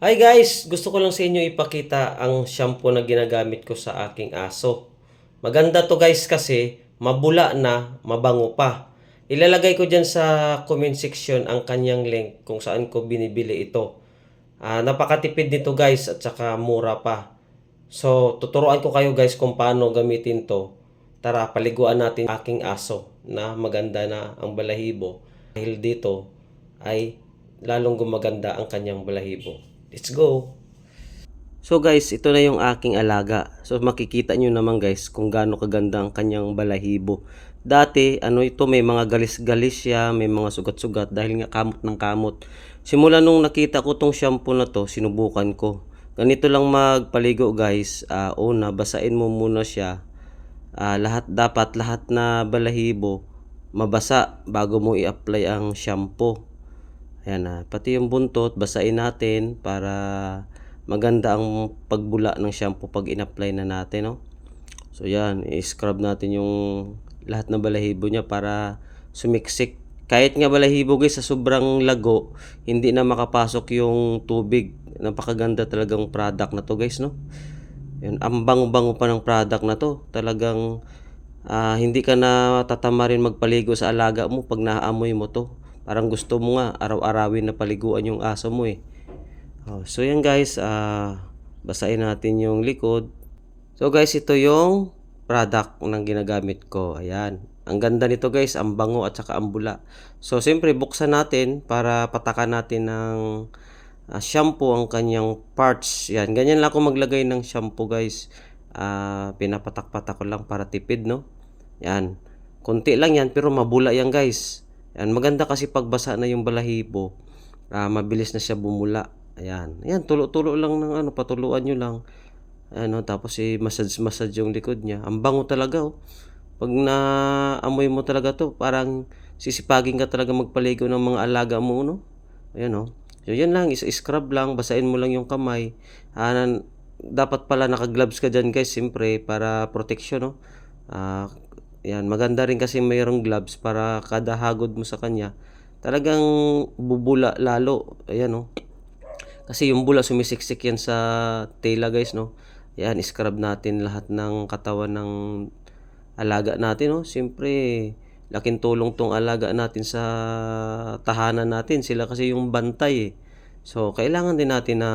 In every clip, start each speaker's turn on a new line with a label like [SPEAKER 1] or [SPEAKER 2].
[SPEAKER 1] Hi guys! Gusto ko lang sa inyo ipakita ang shampoo na ginagamit ko sa aking aso. Maganda to guys kasi mabula na, mabango pa. Ilalagay ko dyan sa comment section ang kanyang link kung saan ko binibili ito. Ah, napakatipid nito guys at saka mura pa. So, tuturuan ko kayo guys kung paano gamitin to. Tara, paliguan natin aking aso na maganda na ang balahibo. Dahil dito ay lalong gumaganda ang kanyang balahibo. Let's go! So guys, ito na yung aking alaga. So makikita nyo naman guys kung gaano kaganda ang kanyang balahibo. Dati, ano ito, may mga galis-galis siya, may mga sugat-sugat dahil nga kamot ng kamot. Simula nung nakita ko tong shampoo na to, sinubukan ko. Ganito lang magpaligo guys. Ah, una, basain mo muna siya. Ah, lahat dapat lahat na balahibo mabasa bago mo i-apply ang shampoo. Ayan na, pati yung buntot, basain natin para maganda ang pagbula ng shampoo pag in-apply na natin, no? So yan, i-scrub natin yung lahat ng balahibo niya para sumiksik. Kahit nga balahibo guys sa sobrang lago, hindi na makapasok yung tubig. Napakaganda talagang product na to guys, no? Yan, ang bango-bango pa ng product na to. Talagang ah, hindi ka na tatamarin magpaligo sa alaga mo pag naaamoy mo to. Parang gusto mo nga araw-arawin na paliguan yung aso mo eh. Oh, so yan guys, ah basahin natin yung likod. So guys, ito yung product ng ginagamit ko. Ayan. Ang ganda nito guys, ang bango at saka ang bula. So siyempre buksan natin para patakan natin ng ah, shampoo ang kanyang parts. Yan, ganyan lang ako maglagay ng shampoo guys. Ah, pinapatak-patak ko lang para tipid, no? Yan. Konti lang yan pero mabula yan guys. Yan, maganda kasi pagbasa na yung balahibo, ah, mabilis na siya bumula. Ayan. Ayan, tulo-tulo lang ng ano, patuluan nyo lang. Ano, tapos i massage massage yung likod niya. Ang bango talaga oh. Pag naamoy mo talaga to, parang sisipagin ka talaga magpaligo ng mga alaga mo, no? Ayan oh. So, yan lang, is-scrub lang, basain mo lang yung kamay. Ah, dapat pala naka-gloves ka dyan guys, siyempre, para protection, no? Ah, yan, maganda rin kasi mayroong gloves para kada hagod mo sa kanya, talagang bubula lalo. Ayan, no? Kasi yung bula sumisiksik yan sa tela guys, no? Yan, scrub natin lahat ng katawan ng alaga natin, no? Siyempre, laking tulong tong alaga natin sa tahanan natin. Sila kasi yung bantay, eh. So, kailangan din natin na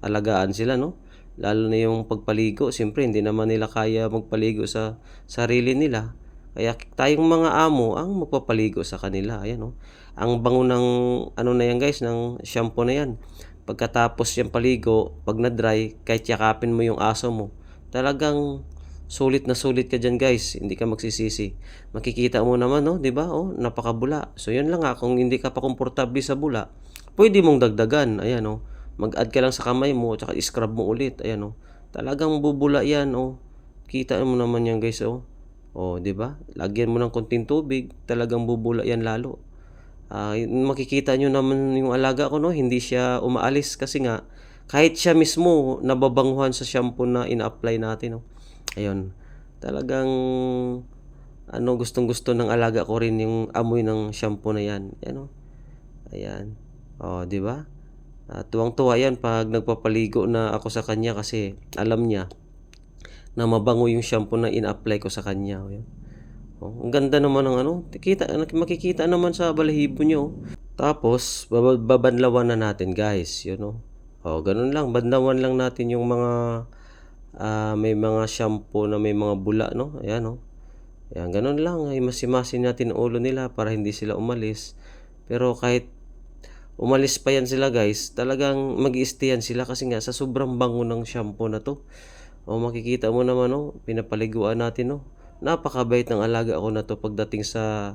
[SPEAKER 1] alagaan sila, no? Lalo na yung pagpaligo. Siyempre, hindi naman nila kaya magpaligo sa sarili nila. Kaya tayong mga amo ang magpapaligo sa kanila. Ayan, no? Ang bango ng, ano na yan guys, ng shampoo na yan. Pagkatapos yung paligo, pag na-dry, kahit yakapin mo yung aso mo, talagang sulit na sulit ka dyan guys. Hindi ka magsisisi. Makikita mo naman, no? di ba? Oh, napakabula. So, yun lang nga. Kung hindi ka pa komportable sa bula, pwede mong dagdagan. Ayan, oh. Mag-add ka lang sa kamay mo, tsaka scrub mo ulit. Ayan, oh. Talagang bubula yan, oh. Kita mo naman yan guys, oh. Oh, di ba? Lagyan mo ng konting tubig, talagang bubula yan lalo. Yun- makikita nyo naman yung alaga ko, no? Hindi siya umaalis kasi nga, kahit siya mismo nababanguhan sa shampoo na ina-apply natin, no? Ayun. Talagang, ano, gustong-gusto ng alaga ko rin yung amoy ng shampoo na yan. Ayan, oh. Ayan. Oh, di ba? Ah, tuwang-tuwa yan pag nagpapaligo na ako sa kanya kasi alam niya na mabango yung shampoo na in-apply ko sa kanya. Ayan. Oh, ang ganda naman ng ano, kita, makikita naman sa balahibo nyo. Tapos, baba- babanlawan na natin guys, you know. Oh, ganun lang, banlawan lang natin yung mga ah, may mga shampoo na may mga bula, no? Ayan, no? Ayan, ganun lang, ay masimasin natin ulo nila para hindi sila umalis. Pero kahit umalis pa yan sila guys, talagang mag sila kasi nga sa sobrang bango ng shampoo na to. O makikita mo naman no, pinapaliguan natin no. Napakabait ng alaga ko na to pagdating sa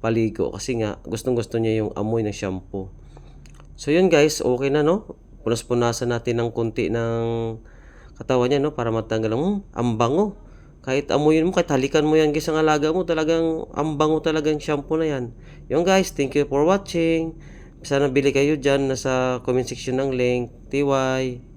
[SPEAKER 1] paligo kasi nga gustong gusto niya yung amoy ng shampoo. So yun guys, okay na no. Punas-punasan natin ng konti ng katawan niya no para matanggal ang mm, ang bango. Kahit amuyin mo, kahit halikan mo yan guys ang alaga mo, talagang ang bango talagang shampoo na yan. Yun guys, thank you for watching. Sana bili kayo dyan, nasa comment section ng link. TY.